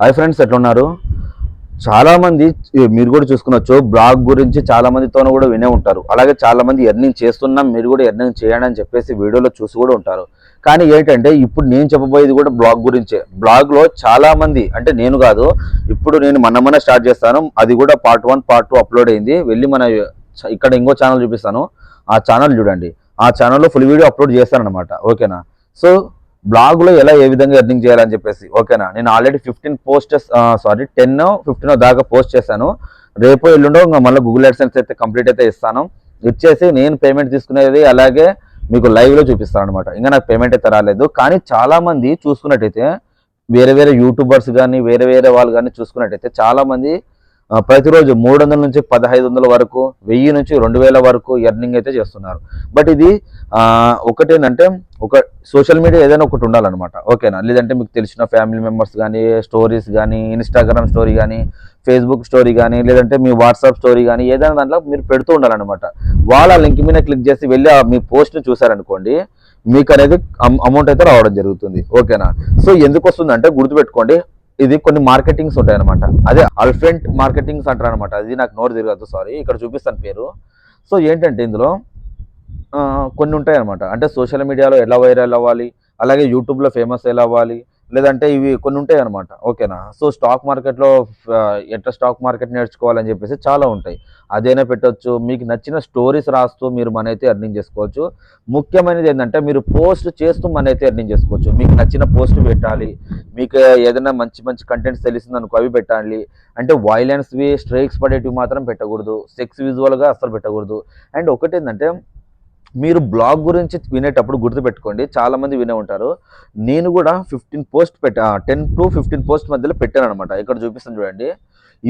Hi friends ఎట్లున్నారు? చాలామంది మీరు కూడా చూసుకున్నచ్చు బ్లాగ్ గురించి చాలామందితో కూడా వినే ఉంటారు. అలాగే చాలా మంది ఎర్నింగ్ చేస్తున్నాం మీరు కూడా ఎర్నింగ్ చేయండి అని చెప్పేసి వీడియోలో చూసి కూడా ఉంటారు. కానీ ఏంటంటే ఇప్పుడు నేను చెప్పబోయేది కూడా బ్లాగ్ గురించే. బ్లాగ్లో చాలామంది అంటే నేను కాదు ఇప్పుడు నేను మన మన స్టార్ట్ చేస్తాను. అది కూడా part one part two upload అయింది. వెళ్ళి మన ఇక్కడ ఇంకో ఛానల్ చూపిస్తాను. ఆ ఛానల్ చూడండి. ఆ ఛానల్లో ఫుల్ వీడియో అప్లోడ్ చేస్తాను అనమాట ఓకేనా? సో బ్లాగ్లో ఎలా ఏ విధంగా ఎర్నింగ్ చేయాలని చెప్పేసి. ఓకేనా? నేను already fifteen posters sorry ten fifteen దాకా పోస్ట్ చేశాను. రేపు ఎల్లుండో ఇంకా మళ్ళీ గూగుల్ అడ్సెన్స్ అయితే కంప్లీట్ అయితే ఇస్తాను. ఇచ్చేసి నేను పేమెంట్ తీసుకునేది అలాగే మీకు లైవ్లో చూపిస్తాను అనమాట ఇంకా నాకు పేమెంట్ అయితే రాలేదు. కానీ చాలామంది చూసుకున్నట్టయితే వేరే వేరే యూట్యూబర్స్ కానీ వేరే వేరే వాళ్ళు కానీ చూసుకున్నట్టయితే చాలామంది ప్రతిరోజు మూడు వందల నుంచి పదహైదు వందల వరకు వెయ్యి నుంచి రెండు వేల వరకు ఎర్నింగ్ అయితే చేస్తున్నారు. బట్ ఇది ఒకటేంటంటే ఒక సోషల్ మీడియా ఏదైనా ఒకటి ఉండాలన్నమాట. ఓకేనా? లేదంటే మీకు తెలిసిన ఫ్యామిలీ మెంబర్స్ కానీ స్టోరీస్ కానీ ఇన్స్టాగ్రామ్ స్టోరీ కానీ ఫేస్బుక్ స్టోరీ కానీ లేదంటే మీ వాట్సాప్ స్టోరీ కానీ ఏదైనా దాంట్లో మీరు పెడుతూ ఉండాలన్నమాట. వాళ్ళ లింక్ మీద క్లిక్ చేసి వెళ్ళి ఆ మీ పోస్ట్ని చూసారనుకోండి మీకు అనేది అమౌంట్ అయితే రావడం జరుగుతుంది. ఓకేనా? సో ఎందుకు వస్తుందంటే గుర్తుపెట్టుకోండి ఇది కొన్ని మార్కెటింగ్స్ ఉంటాయి అనమాట అదే అల్ఫెంట్ మార్కెటింగ్స్ అంటారు అనమాట అది నాకు నోరు తిరగదు సారీ ఇక్కడ చూపిస్తాను పేరు. సో ఏంటంటే ఇందులో కొన్ని ఉంటాయి అనమాట అంటే సోషల్ మీడియాలో ఎలా వైరల్ అవ్వాలి అలాగే యూట్యూబ్లో ఫేమస్ ఎలా అవ్వాలి లేదంటే ఇవి కొన్ని ఉంటాయి అనమాట ఓకేనా? సో స్టాక్ మార్కెట్లో ఎట్లా స్టాక్ మార్కెట్ నేర్చుకోవాలని చెప్పేసి చాలా ఉంటాయి. అదైనా పెట్టొచ్చు. మీకు నచ్చిన స్టోరీస్ రాస్తూ మీరు మన అయితే ఎర్నింగ్ చేసుకోవచ్చు. ముఖ్యమైనది ఏంటంటే మీరు పోస్ట్ చేస్తూ మన అయితే ఎర్నింగ్ చేసుకోవచ్చు. మీకు నచ్చిన పోస్ట్ పెట్టాలి. మీకు ఏదైనా మంచి మంచి కంటెంట్స్ తెలిసింది అనుకో అవి పెట్టాలి. అంటే వైలెన్స్వి స్ట్రైక్స్ పడేటివి మాత్రం పెట్టకూడదు. సెక్స్ విజువల్గా అస్సలు పెట్టకూడదు. అండ్ ఒకటి ఏంటంటే మీరు బ్లాగ్ గురించి వినేటప్పుడు గుర్తుపెట్టుకోండి. చాలామంది వినే ఉంటారు. నేను కూడా ఫిఫ్టీన్ పోస్ట్ పెట్టా టెన్ టు ఫిఫ్టీన్ పోస్ట్ మధ్యలో పెట్టాను అనమాట ఇక్కడ చూపిస్తాను చూడండి.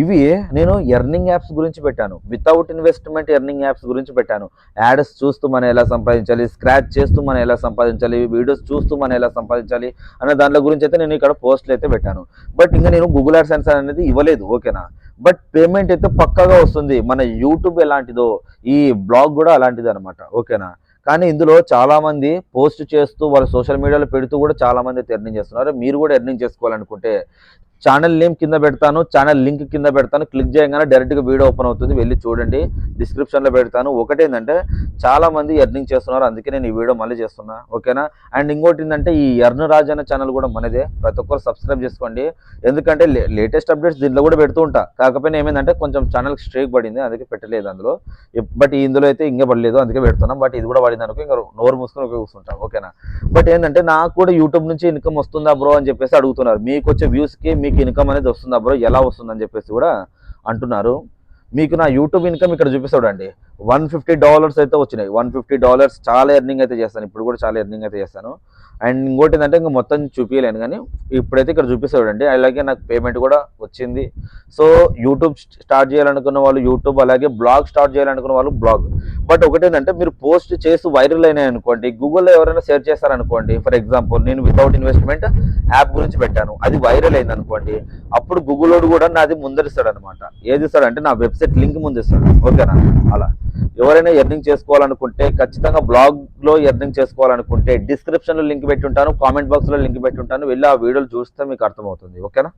ఇవి నేను ఎర్నింగ్ యాప్స్ గురించి పెట్టాను. వితౌట్ ఇన్వెస్ట్మెంట్ ఎర్నింగ్ యాప్స్ గురించి పెట్టాను. యాడ్స్ చూస్తూ మనం ఎలా సంపాదించాలి స్క్రాచ్ చేస్తూ మనం ఎలా సంపాదించాలి వీడియోస్ చూస్తూ మనం ఎలా సంపాదించాలి అనే దాంట్లో గురించి అయితే నేను ఇక్కడ పోస్ట్లు అయితే పెట్టాను. బట్ ఇంకా నేను గూగుల్ యాడ్సెన్స్ అనేది ఇవ్వలేదు ఓకేనా బట్ పేమెంట్ అయితే పక్కాగా వస్తుంది. మన యూట్యూబ్ ఎలాంటిదో ఈ బ్లాగ్ కూడా అలాంటిది అనమాట ఓకేనా? కానీ ఇందులో చాలామంది పోస్ట్ చేస్తూ వాళ్ళ సోషల్ మీడియాలో పెడుతూ కూడా చాలా మంది అయితే ఎర్నింగ్ చేస్తున్నారు. మీరు కూడా ఎర్నింగ్ చేసుకోవాలనుకుంటే ఛానల్ నేమ్ కింద పెడతాను ఛానల్ లింక్ కింద పెడతాను. క్లిక్ చేయగానే డైరెక్ట్గా వీడియో ఓపెన్ అవుతుంది. వెళ్ళి చూడండి. డిస్క్రిప్షన్లో పెడతాను. ఒకటేంటంటే చాలా మంది ఎర్నింగ్ చేస్తున్నారు. అందుకే నేను ఈ వీడియో మళ్ళీ చేస్తున్నా. ఓకేనా? అండ్ ఇంకోటి ఏంటంటే ఈ ఎర్న్ రాజ్ అనే ఛానల్ కూడా మనదే. ప్రతి ఒక్కరు సబ్స్క్రైబ్ చేసుకోండి. ఎందుకంటే లేటెస్ట్ అప్డేట్స్ దీంట్లో కూడా పెడుతూ ఉంటా. కాకపోయినా ఏమైందంటే కొంచెం ఛానల్ స్ట్రేక్ పడింది. అందుకే పెట్టలేదు అందులో. బట్ ఇందులో అయితే ఇంకా పడలేదు. అందుకే పెడుతున్నాం. బట్ ఇది కూడా పడింది అనుకో ఇంకా నోరు మూసుకొని ఒక కూర్చుంటాం. ఓకేనా? బట్ ఏంటంటే నాకు కూడా యూట్యూబ్ నుంచి ఇన్కమ్ వస్తుందా బ్రో అని చెప్పేసి అడుగుతున్నారు. మీకు వచ్చే వ్యూస్కి మీ మీకు ఇన్కమ్ అనేది వస్తుందా బ్రో ఎలా వస్తుందని చెప్పేసి కూడా అంటున్నారు. మీకు నా యూట్యూబ్ ఇన్కమ్ ఇక్కడ చూపిస్తాడండి. వన్ ఫిఫ్టీ డాలర్స్ అయితే వచ్చినాయి. వన్ ఫిఫ్టీ డాలర్స్ చాలా ఎర్నింగ్ అయితే చేస్తాను. ఇప్పుడు కూడా చాలా ఎర్నింగ్ అయితే చేస్తాను. అండ్ ఇంకోటి ఏంటంటే ఇంకా మొత్తం చూపించలేను కానీ ఇప్పుడైతే ఇక్కడ చూపిస్తాడండి. అలాగే నాకు పేమెంట్ కూడా వచ్చింది. సో యూట్యూబ్ స్టార్ట్ చేయాలనుకున్న వాళ్ళు యూట్యూబ్ అలాగే బ్లాగ్ స్టార్ట్ చేయాలనుకున్న వాళ్ళు బ్లాగ్ బట్ ఒకటి ఏంటంటే మీరు పోస్ట్ చేసి వైరల్ అయినాయి అనుకోండి గూగుల్లో ఎవరైనా షేర్ చేస్తారనుకోండి ఫర్ ఎగ్జాంపుల్ నేను వితౌట్ ఇన్వెస్ట్మెంట్ యాప్ గురించి పెట్టాను. అది వైరల్ అయింది అనుకోండి అప్పుడు గూగుల్ కూడా నాది ముందరిస్తాడు అనమాట ఏది ఇస్తాడంటే నా వెబ్సైట్ లింక్ ముందిస్తాడు ఓకేనా? అలా. ఎవరైనా ఎర్నింగ్ చేసుకోవాలనుకుంటే ఖచ్చితంగా బ్లాగ్లో ఎర్నింగ్ చేసుకోవాలనుకుంటే డిస్క్రిప్షన్లో లింక్ పెట్టి ఉంటాను కామెంట్ బాక్స్లో లింక్ పెట్టి ఉంటాను వెళ్ళి ఆ వీడియోలు చూస్తే మీకు అర్థమవుతుంది. ఓకేనా